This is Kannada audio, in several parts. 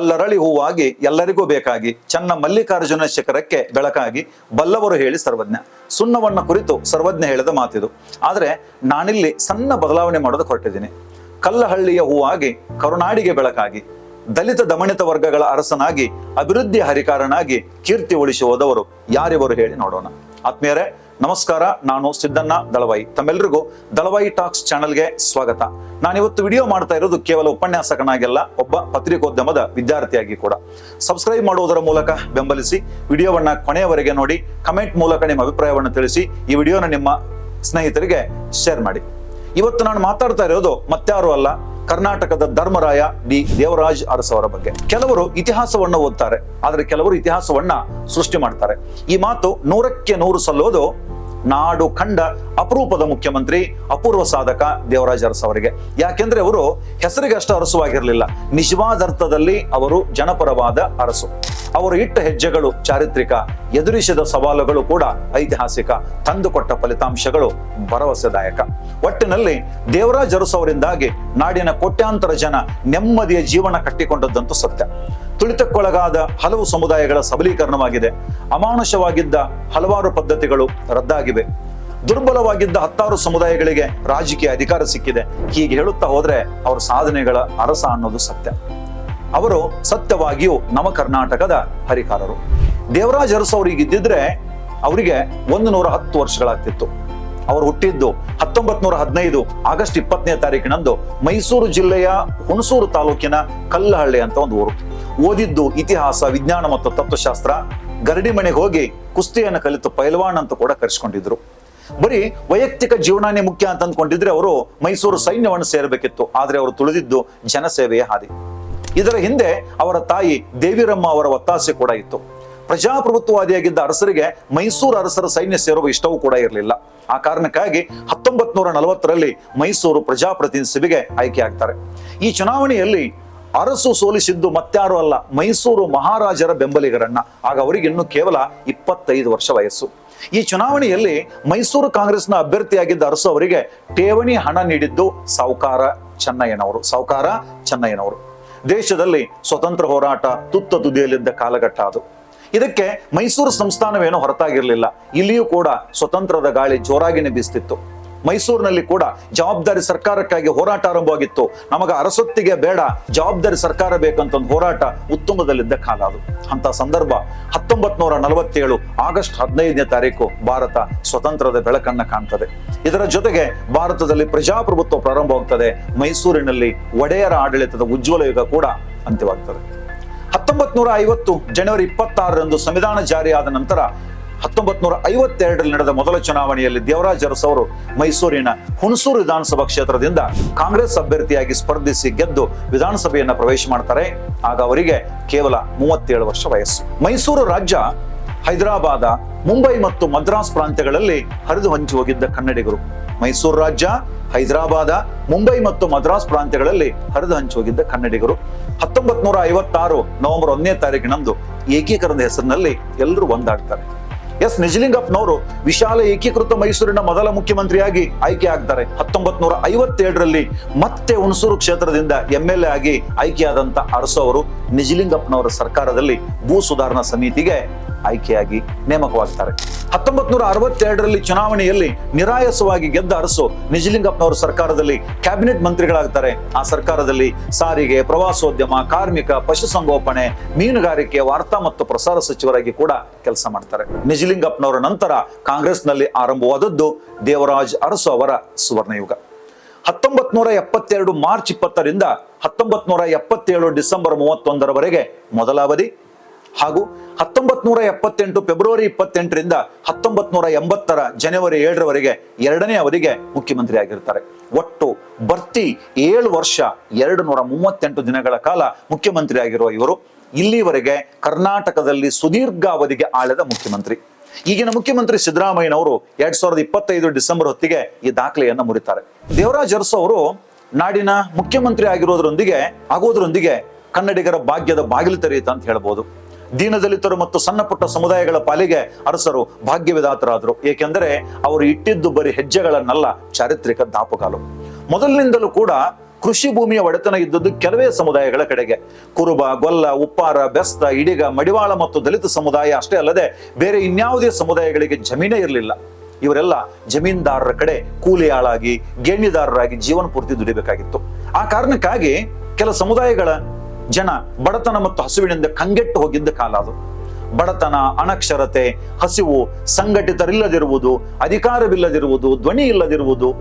ಕಲ್ಲರಳಿ ಹೂವಾಗಿ ಎಲ್ಲರಿಗೂ ಬೇಕಾಗಿ ಚನ್ನ ಮಲ್ಲಿಕಾರ್ಜುನ ಶಿಖರಕ್ಕೆ ಬೆಳಕಾಗಿ ಬಲ್ಲವರು ಹೇಳಿ ಸರ್ವಜ್ಞ. ಸುಣ್ಣವನ್ನ ಕುರಿತು ಸರ್ವಜ್ಞ ಹೇಳಿದ ಮಾತಿದು. ಆದ್ರೆ ನಾನಿಲ್ಲಿ ಸಣ್ಣ ಬದಲಾವಣೆ ಮಾಡೋದು ಹೊರಟಿದ್ದೀನಿ. ಕಲ್ಲಹಳ್ಳಿಯ ಹೂವಾಗಿ ಕರುನಾಡಿಗೆ ಬೆಳಕಾಗಿ ದಲಿತ ದಮನಿತ ವರ್ಗಗಳ ಅರಸನಾಗಿ ಅಭಿವೃದ್ಧಿ ಹರಿಕಾರನಾಗಿ ಕೀರ್ತಿ ಉಳಿಸಿ ಹೋದವರು ಯಾರಿವರು ಹೇಳಿ ನೋಡೋಣ. ಆತ್ಮೀಯರೇ ನಮಸ್ಕಾರ, ನಾನು ಸಿದ್ದಣ್ಣ ದಳವಾಯಿ ತಮ್ಮೆಲ್ಲರಿಗೂ ದಳವಾಯಿ ಟಾಕ್ಸ್ ಚಾನೆಲ್ಗೆ ಸ್ವಾಗತ. ನಾನಿವತ್ತು ವಿಡಿಯೋ ಮಾಡ್ತಾ ಇರೋದು ಕೇವಲ ಉಪನ್ಯಾಸಕನಾಗೆಲ್ಲ, ಒಬ್ಬ ಪತ್ರಿಕೋದ್ಯಮದ ವಿದ್ಯಾರ್ಥಿಯಾಗಿ ಕೂಡ. ಸಬ್ಸ್ಕ್ರೈಬ್ ಮಾಡುವುದರ ಮೂಲಕ ಬೆಂಬಲಿಸಿ, ವಿಡಿಯೋವನ್ನ ಕೊನೆಯವರೆಗೆ ನೋಡಿ, ಕಮೆಂಟ್ ಮೂಲಕ ನಿಮ್ಮ ಅಭಿಪ್ರಾಯವನ್ನು ತಿಳಿಸಿ, ಈ ವಿಡಿಯೋನ ನಿಮ್ಮ ಸ್ನೇಹಿತರಿಗೆ ಶೇರ್ ಮಾಡಿ. ಇವತ್ತು ನಾನು ಮಾತಾಡ್ತಾ ಇರೋದು ಮತ್ತಾರು ಅಲ್ಲ ಕರ್ನಾಟಕದ ಧರ್ಮರಾಯ ಡಿ. ದೇವರಾಜ್ ಅರಸವರ ಬಗ್ಗೆ. ಕೆಲವರು ಇತಿಹಾಸವನ್ನ ಓದ್ತಾರೆ, ಆದ್ರೆ ಕೆಲವರು ಇತಿಹಾಸವನ್ನ ಸೃಷ್ಟಿ ಮಾಡ್ತಾರೆ. ಈ ಮಾತು ನೂರಕ್ಕೆ ನೂರು ಸಲ್ಲೋದು ನಾಡು ಕಂಡ ಅಪರೂಪದ ಮುಖ್ಯಮಂತ್ರಿ, ಅಪೂರ್ವ ಸಾಧಕ ದೇವರಾಜ ಅರಸ್ ಅವರಿಗೆ. ಯಾಕೆಂದ್ರೆ ಅವರು ಹೆಸರಿಗೆ ಅಷ್ಟು ಅರಸುವಾಗಿರಲಿಲ್ಲ. ನಿಜವಾದ ಅರ್ಥದಲ್ಲಿ ಅವರು ಜನಪರವಾದ ಅರಸು. ಅವರು ಇಟ್ಟ ಹೆಜ್ಜೆಗಳು ಚಾರಿತ್ರಿಕ, ಎದುರಿಸಿದ ಸವಾಲುಗಳು ಕೂಡ ಐತಿಹಾಸಿಕ, ತಂದುಕೊಟ್ಟ ಫಲಿತಾಂಶಗಳು ಭರವಸೆದಾಯಕ. ಒಟ್ಟಿನಲ್ಲಿ ದೇವರಾಜ ಅರಸು ಅವರಿಂದಾಗಿ ನಾಡಿನ ಕೋಟ್ಯಾಂತರ ಜನ ನೆಮ್ಮದಿಯ ಜೀವನ ಕಟ್ಟಿಕೊಂಡದ್ದಂತೂ ಸತ್ಯ. ತುಳಿತಕ್ಕೊಳಗಾದ ಹಲವು ಸಮುದಾಯಗಳ ಸಬಲೀಕರಣವಾಗಿದೆ. ಅಮಾನುಷವಾಗಿದ್ದ ಹಲವಾರು ಪದ್ಧತಿಗಳು ರದ್ದಾಗಿವೆ. ದುರ್ಬಲವಾಗಿದ್ದ ಹತ್ತಾರು ಸಮುದಾಯಗಳಿಗೆ ರಾಜಕೀಯ ಅಧಿಕಾರ ಸಿಕ್ಕಿದೆ. ಹೀಗೆ ಹೇಳುತ್ತಾ ಹೋದ್ರೆ ಅವರ ಸಾಧನೆಗಳ ಅರಸ ಅನ್ನೋದು ಸತ್ಯ. ಅವರು ಸತ್ಯವಾಗಿಯೂ ನವ ಕರ್ನಾಟಕದ ಹರಿಕಾರರು. ದೇವರಾಜ್ ಅರಸು ಅವರಿಗೆ ಇದ್ದಿದ್ರೆ ಅವರಿಗೆ ಒಂದು ನೂರ ಹತ್ತು ವರ್ಷಗಳಾಗ್ತಿತ್ತು. ಅವರು ಹುಟ್ಟಿದ್ದು ಹತ್ತೊಂಬತ್ ನೂರ ಹದಿನೈದು ಆಗಸ್ಟ್ ಇಪ್ಪತ್ತನೇ ತಾರೀಕಿನಂದು ಮೈಸೂರು ಜಿಲ್ಲೆಯ ಹುಣಸೂರು ತಾಲೂಕಿನ ಕಲ್ಲಹಳ್ಳಿ ಅಂತ ಒಂದು ಊರು. ಓದಿದ್ದು ಇತಿಹಾಸ, ವಿಜ್ಞಾನ ಮತ್ತು ತತ್ವಶಾಸ್ತ್ರ ಗರಡಿ ಮನೆಗೆ ಹೋಗಿ ಕುಸ್ತಿಯನ್ನು ಕಲಿತು ಪೈಲ್ವಾನ್ ಅಂತ ಕೂಡ ಕರೆಸ್ಕೊಂಡಿದ್ರು. ಬರೀ ವೈಯಕ್ತಿಕ ಜೀವನಾನೇ ಮುಖ್ಯ ಅಂತ ಅಂದ್ಕೊಂಡಿದ್ರೆ ಅವರು ಮೈಸೂರು ಸೈನ್ಯವನ್ನು ಸೇರಬೇಕಿತ್ತು. ಆದ್ರೆ ಅವರು ತುಳಿದಿದ್ದು ಜನಸೇವೆಯ ಹಾದಿ. ಇದರ ಹಿಂದೆ ಅವರ ತಾಯಿ ದೇವಿರಮ್ಮ ಅವರ ಒತ್ತಾಸೆ ಕೂಡ ಇತ್ತು. ಪ್ರಜಾಪ್ರಭುತ್ವವಾದಿಯಾಗಿದ್ದ ಅರಸರಿಗೆ ಮೈಸೂರು ಅರಸರ ಸೈನ್ಯ ಸೇರುವ ಇಷ್ಟವೂ ಕೂಡ ಇರಲಿಲ್ಲ. ಆ ಕಾರಣಕ್ಕಾಗಿ ಹತ್ತೊಂಬತ್ ನೂರ ನಲವತ್ತರಲ್ಲಿ ಮೈಸೂರು ಪ್ರಜಾಪ್ರತಿನಿಧಿ ಆಯ್ಕೆ ಆಗ್ತಾರೆ. ಈ ಚುನಾವಣೆಯಲ್ಲಿ ಅರಸು ಸೋಲಿಸಿದ್ದು ಮತ್ತಾರು ಅಲ್ಲ, ಮೈಸೂರು ಮಹಾರಾಜರ ಬೆಂಬಲಿಗರನ್ನ. ಆಗ ಅವರಿಗೆ ಇನ್ನು ಕೇವಲ ಇಪ್ಪತ್ತೈದು ವರ್ಷ ವಯಸ್ಸು. ಈ ಚುನಾವಣೆಯಲ್ಲಿ ಮೈಸೂರು ಕಾಂಗ್ರೆಸ್ನ ಅಭ್ಯರ್ಥಿಯಾಗಿದ್ದ ಅರಸು ಅವರಿಗೆ ಠೇವಣಿ ಹಣ ನೀಡಿದ್ದು ಸಾವುಕಾರ ಚೆನ್ನಯ್ಯನವರು ಸಾವುಕಾರ ಚೆನ್ನಯ್ಯನವರು. ದೇಶದಲ್ಲಿ ಸ್ವತಂತ್ರ ಹೋರಾಟ ತುತ್ತ ತುದಿಯಲ್ಲಿದ್ದ ಕಾಲಘಟ್ಟ ಅದು. ಇದಕ್ಕೆ ಮೈಸೂರು ಸಂಸ್ಥಾನವೇನು ಹೊರತಾಗಿರಲಿಲ್ಲ. ಇಲ್ಲಿಯೂ ಕೂಡ ಸ್ವತಂತ್ರದ ಗಾಳಿ ಜೋರಾಗಿನೇ ಬೀಸ್ತಿತ್ತು ಮೈಸೂರಿನಲ್ಲಿ ಕೂಡ ಜವಾಬ್ದಾರಿ ಸರ್ಕಾರಕ್ಕಾಗಿ ಹೋರಾಟ ಆರಂಭವಾಗಿತ್ತು. ನಮಗೆ ಅರಸೊತ್ತಿಗೆ ಬೇಡ, ಜವಾಬ್ದಾರಿ ಸರ್ಕಾರ ಬೇಕಂತ ಒಂದು ಹೋರಾಟ ಉತ್ತುಂಗದಲ್ಲಿದ್ದ ಕಾಲ ಅದು. ಅಂತ ಸಂದರ್ಭ ಹತ್ತೊಂಬತ್ ನೂರ ನಲವತ್ತೇಳು ಆಗಸ್ಟ್ ಹದಿನೈದನೇ ತಾರೀಕು ಭಾರತ ಸ್ವತಂತ್ರದ ಬೆಳಕನ್ನ ಕಾಣ್ತದೆ. ಇದರ ಜೊತೆಗೆ ಭಾರತದಲ್ಲಿ ಪ್ರಜಾಪ್ರಭುತ್ವ ಪ್ರಾರಂಭವಾಗ್ತದೆ. ಮೈಸೂರಿನಲ್ಲಿ ಒಡೆಯರ ಆಡಳಿತದ ಉಜ್ವಲ ಯುಗ ಕೂಡ ಅಂತ್ಯವಾಗ್ತದೆ. ಹತ್ತೊಂಬತ್ ನೂರ ಐವತ್ತು ಜನವರಿ ಇಪ್ಪತ್ತಾರರಂದು ಸಂವಿಧಾನ ಜಾರಿಯಾದ ನಂತರ ಹತ್ತೊಂಬತ್ ನೂರ ಐವತ್ತೆರಡರಲ್ಲಿ ನಡೆದ ಮೊದಲ ಚುನಾವಣೆಯಲ್ಲಿ ದೇವರಾಜ್ ಅರಸು ಅವರು ಮೈಸೂರಿನ ಹುಣಸೂರು ವಿಧಾನಸಭಾ ಕ್ಷೇತ್ರದಿಂದ ಕಾಂಗ್ರೆಸ್ ಅಭ್ಯರ್ಥಿಯಾಗಿ ಸ್ಪರ್ಧಿಸಿ ಗೆದ್ದು ವಿಧಾನಸಭೆಯನ್ನ ಪ್ರವೇಶ ಮಾಡ್ತಾರೆ. ಆಗ ಅವರಿಗೆ ಕೇವಲ ಮೂವತ್ತೇಳು ವರ್ಷ ವಯಸ್ಸು. ಮೈಸೂರು ರಾಜ್ಯ ಹೈದರಾಬಾದ, ಮುಂಬೈ ಮತ್ತು ಮದ್ರಾಸ್ ಪ್ರಾಂತ್ಯಗಳಲ್ಲಿ ಹರಿದು ಹಂಚಿ ಹೋಗಿದ್ದ ಕನ್ನಡಿಗರು. ಮೈಸೂರು ರಾಜ್ಯ, ಹೈದರಾಬಾದ, ಮುಂಬೈ ಮತ್ತು ಮದ್ರಾಸ್ ಪ್ರಾಂತ್ಯಗಳಲ್ಲಿ ಹರಿದು ಹಂಚಿ ಹೋಗಿದ್ದ ಕನ್ನಡಿಗರು. ಹತ್ತೊಂಬತ್ ನೂರ ಐವತ್ತಾರು ನವೆಂಬರ್ ಒಂದನೇ ತಾರೀಕಿನಂದು ಏಕೀಕರಣದ ಹೆಸರಿನಲ್ಲಿ ಎಲ್ಲರೂ ಒಂದಾಗ್ತಾರೆ. ಎಸ್ ನಿಜಲಿಂಗಪ್ಪನವರು ವಿಶಾಲ ಏಕೀಕೃತ ಮೈಸೂರಿನ ಮೊದಲ ಮುಖ್ಯಮಂತ್ರಿಯಾಗಿ ಆಯ್ಕೆ ಆಗ್ತಾರೆ. ಹತ್ತೊಂಬತ್ ನೂರ ಐವತ್ತೇಳರಲ್ಲಿ ಮತ್ತೆ ಹುಣಸೂರು ಕ್ಷೇತ್ರದಿಂದ ಎಂ ಎಲ್ ಎ ಆಗಿ ಆಯ್ಕೆಯಾದಂತ ಅರಸು ಅವರು ನಿಜಲಿಂಗಪ್ಪನವರ ಸರ್ಕಾರದಲ್ಲಿ ಭೂ ಸುಧಾರಣಾ ಸಮಿತಿಗೆ ಆಯ್ಕೆಯಾಗಿ ನೇಮಕವಾಗ್ತಾರೆ. ಹತ್ತೊಂಬತ್ ನೂರ ಅರವತ್ತೆರಡರಲ್ಲಿ ಚುನಾವಣೆಯಲ್ಲಿ ನಿರಾಯಸವಾಗಿ ಗೆದ್ದ ಅರಸು ನಿಜಲಿಂಗಪ್ಪನವರ ಸರ್ಕಾರದಲ್ಲಿ ಕ್ಯಾಬಿನೆಟ್ ಮಂತ್ರಿಗಳಾಗ್ತಾರೆ. ಆ ಸರ್ಕಾರದಲ್ಲಿ ಸಾರಿಗೆ, ಪ್ರವಾಸೋದ್ಯಮ, ಕಾರ್ಮಿಕ, ಪಶುಸಂಗೋಪನೆ, ಮೀನುಗಾರಿಕೆ, ವಾರ್ತಾ ಮತ್ತು ಪ್ರಸಾರ ಸಚಿವರಾಗಿ ಕೂಡ ಕೆಲಸ ಮಾಡ್ತಾರೆ. ನಿಜಲಿಂಗಪ್ಪನವರ ನಂತರ ಕಾಂಗ್ರೆಸ್ನಲ್ಲಿ ಆರಂಭವಾದದ್ದು ದೇವರಾಜ್ ಅರಸು ಅವರ ಸುವರ್ಣಯುಗ. ಹತ್ತೊಂಬತ್ ನೂರ ಎಪ್ಪತ್ತೆರಡು ಮಾರ್ಚ್ ಇಪ್ಪತ್ತರಿಂದ ಹತ್ತೊಂಬತ್ ನೂರ ಎಪ್ಪತ್ತೇಳು ಡಿಸೆಂಬರ್ ಮೂವತ್ತೊಂದರವರೆಗೆ ಮೊದಲ ಅವಧಿ ಹಾಗೂ ಹತ್ತೊಂಬತ್ ನೂರ ಎಪ್ಪತ್ತೆಂಟು ಫೆಬ್ರವರಿ ಇಪ್ಪತ್ತೆಂಟರಿಂದ ಹತ್ತೊಂಬತ್ ನೂರ ಎಂಬತ್ತರ ಜನವರಿ ಏಳರವರೆಗೆ ಎರಡನೇ ಅವಧಿಗೆ ಮುಖ್ಯಮಂತ್ರಿ ಆಗಿರ್ತಾರೆ. ಒಟ್ಟು ಬರ್ತಿ ಏಳು ವರ್ಷ ಎರಡು ನೂರ ಮೂವತ್ತೆಂಟು ದಿನಗಳ ಕಾಲ ಮುಖ್ಯಮಂತ್ರಿ ಆಗಿರುವ ಇವರು ಇಲ್ಲಿವರೆಗೆ ಕರ್ನಾಟಕದಲ್ಲಿ ಸುದೀರ್ಘ ಅವಧಿಗೆ ಆಳಿದ ಮುಖ್ಯಮಂತ್ರಿ. ಈಗಿನ ಮುಖ್ಯಮಂತ್ರಿ ಸಿದ್ದರಾಮಯ್ಯನವರು ಎರಡ್ ಸಾವಿರದ ಇಪ್ಪತ್ತೈದು ಡಿಸೆಂಬರ್ ಹೊತ್ತಿಗೆ ಈ ದಾಖಲೆಯನ್ನ ಮುರಿತಾರೆ. ದೇವರಾಜ್ ಅರಸು ಅವರು ನಾಡಿನ ಮುಖ್ಯಮಂತ್ರಿ ಆಗಿರೋದ್ರೊಂದಿಗೆ, ಆಗೋದ್ರೊಂದಿಗೆ ಕನ್ನಡಿಗರ ಭಾಗ್ಯದ ಬಾಗಿಲು ತೆರೆಯುತ್ತ ಅಂತ ಹೇಳ್ಬೋದು. ದೀನದಲಿತರು ಮತ್ತು ಸಣ್ಣ ಪುಟ್ಟ ಸಮುದಾಯಗಳ ಪಾಲಿಗೆ ಅರಸರು ಭಾಗ್ಯವಿದಾತರಾದರು. ಏಕೆಂದರೆ ಅವರು ಇಟ್ಟಿದ್ದು ಬರೀ ಹೆಜ್ಜೆಗಳನ್ನಲ್ಲ, ಚಾರಿತ್ರಿಕ ದಾಪುಗಾಲು. ಮೊದಲಿನಿಂದಲೂ ಕೂಡ ಕೃಷಿ ಭೂಮಿಯ ಒಡೆತನ ಇದ್ದದ್ದು ಕೆಲವೇ ಸಮುದಾಯಗಳ ಕಡೆಗೆ. ಕುರುಬ, ಗೊಲ್ಲ, ಉಪ್ಪಾರ, ಬೆಸ್ತ, ಇಡಿಗ, ಮಡಿವಾಳ ಮತ್ತು ದಲಿತ ಸಮುದಾಯ ಅಷ್ಟೇ ಅಲ್ಲದೆ ಬೇರೆ ಇನ್ಯಾವುದೇ ಸಮುದಾಯಗಳಿಗೆ ಜಮೀನೇ ಇರಲಿಲ್ಲ. ಇವರೆಲ್ಲ ಜಮೀನ್ದಾರರ ಕಡೆ ಕೂಲಿಯಾಳಾಗಿ, ಗೇಣಿದಾರರಾಗಿ ಜೀವನ ಪೂರ್ತಿ ದುಡಿಬೇಕಾಗಿತ್ತು. ಆ ಕಾರಣಕ್ಕಾಗಿ ಕೆಲ ಸಮುದಾಯಗಳ ಜನ ಬಡತನ ಮತ್ತು ಹಸುವಿನಿಂದ ಕಂಗೆಟ್ಟು ಹೋಗಿದ್ದ ಕಾಲ ಅದು. ಬಡತನ, ಅನಕ್ಷರತೆ, ಹಸಿವು ಸಂಘಟಿತರಿಲ್ಲದಿರುವುದು, ಅಧಿಕಾರವಿಲ್ಲದಿರುವುದು ಧ್ವನಿ ಇಲ್ಲದಿರುವುದು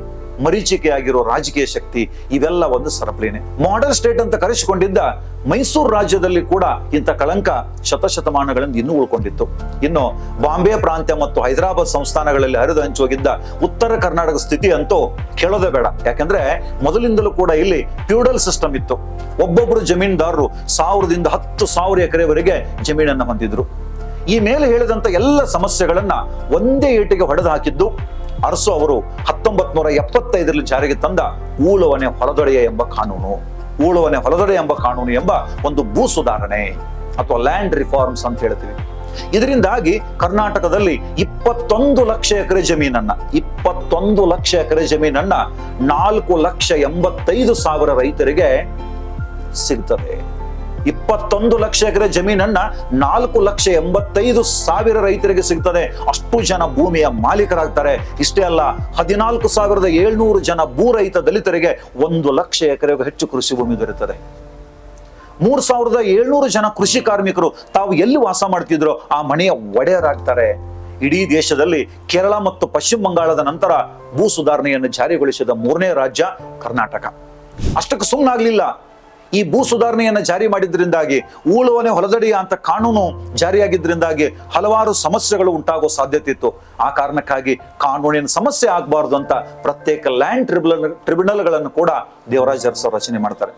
ಮರೀಚಿಕೆಯಾಗಿರೋ ರಾಜಕೀಯ ಶಕ್ತಿ ಇವೆಲ್ಲ ಒಂದು ಸರಪಳಿನೇ. ಮಾಡರ್ನ್ ಸ್ಟೇಟ್ ಅಂತ ಕರೆಸಿಕೊಂಡಿದ್ದ ಮೈಸೂರು ರಾಜ್ಯದಲ್ಲಿ ಕೂಡ ಇಂಥ ಕಳಂಕ ಶತಶತಮಾನಗಳಿಂದ ಇನ್ನೂ ಉಳ್ಕೊಂಡಿತ್ತು. ಇನ್ನು ಬಾಂಬೆ ಪ್ರಾಂತ್ಯ ಮತ್ತು ಹೈದರಾಬಾದ್ ಸಂಸ್ಥಾನಗಳಲ್ಲಿ ಹರಿದು ಹಂಚೋಗಿದ್ದ ಉತ್ತರ ಕರ್ನಾಟಕ ಸ್ಥಿತಿ ಅಂತೂ ಕೇಳೋದೇ ಬೇಡ. ಯಾಕಂದ್ರೆ ಮೊದಲಿಂದಲೂ ಕೂಡ ಇಲ್ಲಿ ಫ್ಯೂಡಲ್ ಸಿಸ್ಟಮ್ ಇತ್ತು. ಒಬ್ಬೊಬ್ಬರು ಜಮೀನ್ದಾರರು ಸಾವಿರದಿಂದ ಹತ್ತು ಸಾವಿರ ಎಕರೆವರೆಗೆ ಜಮೀನನ್ನು ಹೊಂದಿದ್ರು. ಈ ಮೇಲೆ ಹೇಳಿದಂತ ಎಲ್ಲ ಸಮಸ್ಯೆಗಳನ್ನ ಒಂದೇ ಏಟಿಗೆ ಹೊಡೆದು ಹಾಕಿದ್ದು ಅರಸು ಅವರು ಹತ್ತೊಂಬತ್ ನೂರ ಎಪ್ಪತ್ತೈದರಲ್ಲಿ ಜಾರಿಗೆ ತಂದ ಊಳುವನೆ ಹೊಲದೊಡೆಯ ಎಂಬ ಕಾನೂನು. ಊಳುವನೆ ಹೊಲದೊಡೆ ಎಂಬ ಕಾನೂನು ಎಂಬ ಒಂದು ಭೂ ಸುಧಾರಣೆ ಅಥವಾ ಲ್ಯಾಂಡ್ ರಿಫಾರ್ಮ್ಸ್ ಅಂತ ಹೇಳ್ತೀವಿ. ಇದರಿಂದಾಗಿ ಕರ್ನಾಟಕದಲ್ಲಿ ಇಪ್ಪತ್ತೊಂದು ಲಕ್ಷ ಎಕರೆ ಜಮೀನನ್ನ, ಇಪ್ಪತ್ತೊಂದು ಲಕ್ಷ ಎಕರೆ ಜಮೀನನ್ನ ನಾಲ್ಕು ಲಕ್ಷ ಎಂಬತ್ತೈದು ಸಾವಿರ ರೈತರಿಗೆ ಸಿಗ್ತದೆ. ಇಪ್ಪತ್ತೊಂದು ಲಕ್ಷ ಎಕರೆ ಜಮೀನನ್ನ ನಾಲ್ಕು ಲಕ್ಷ ಎಂಬತ್ತೈದು ಸಾವಿರ ರೈತರಿಗೆ ಸಿಗ್ತದೆ. ಅಷ್ಟು ಜನ ಭೂಮಿಯ ಮಾಲೀಕರಾಗ್ತಾರೆ. ಇಷ್ಟೇ ಅಲ್ಲ, ಹದಿನಾಲ್ಕು ಸಾವಿರದ ಏಳ್ನೂರು ಜನ ಭೂ ರೈತ ದಲಿತರಿಗೆ ಒಂದು ಲಕ್ಷ ಎಕರೆಗೂ ಹೆಚ್ಚು ಕೃಷಿ ಭೂಮಿ ದೊರೆಯುತ್ತದೆ. ಮೂರು ಸಾವಿರದ ಏಳ್ನೂರು ಜನ ಕೃಷಿ ಕಾರ್ಮಿಕರು ತಾವು ಎಲ್ಲಿ ವಾಸ ಮಾಡ್ತಿದ್ರೋ? ಆ ಮನೆಯ ಒಡೆಯರಾಗ್ತಾರೆ. ಇಡೀ ದೇಶದಲ್ಲಿ ಕೇರಳ ಮತ್ತು ಪಶ್ಚಿಮ ಬಂಗಾಳದ ನಂತರ ಭೂ ಸುಧಾರಣೆಯನ್ನು ಜಾರಿಗೊಳಿಸಿದ ಮೂರನೇ ರಾಜ್ಯ ಕರ್ನಾಟಕ. ಅಷ್ಟಕ್ಕೆ ಸುಮ್ಮನಾಗ್ಲಿಲ್ಲ ಈ ಭೂ ಸುಧಾರಣೆಯನ್ನು ಜಾರಿ ಮಾಡಿದ್ರಿಂದಾಗಿ ಊಳುವನೆ ಹೊಲದಡಿಯ ಅಂತ ಕಾನೂನು ಜಾರಿಯಾಗಿದ್ದರಿಂದಾಗಿ ಹಲವಾರು ಸಮಸ್ಯೆಗಳು ಉಂಟಾಗೋ ಸಾಧ್ಯತೆ ಇತ್ತು. ಆ ಕಾರಣಕ್ಕಾಗಿ ಕಾನೂನಿನ ಸಮಸ್ಯೆ ಆಗಬಾರ್ದು ಅಂತ ಪ್ರತ್ಯೇಕ ಲ್ಯಾಂಡ್ ಟ್ರಿಬ್ಯುನಲ್, ಟ್ರಿಬ್ಯುನಲ್ಗಳನ್ನು ಕೂಡ ದೇವರಾಜ್ ಅರಸರು ರಚನೆ ಮಾಡ್ತಾರೆ.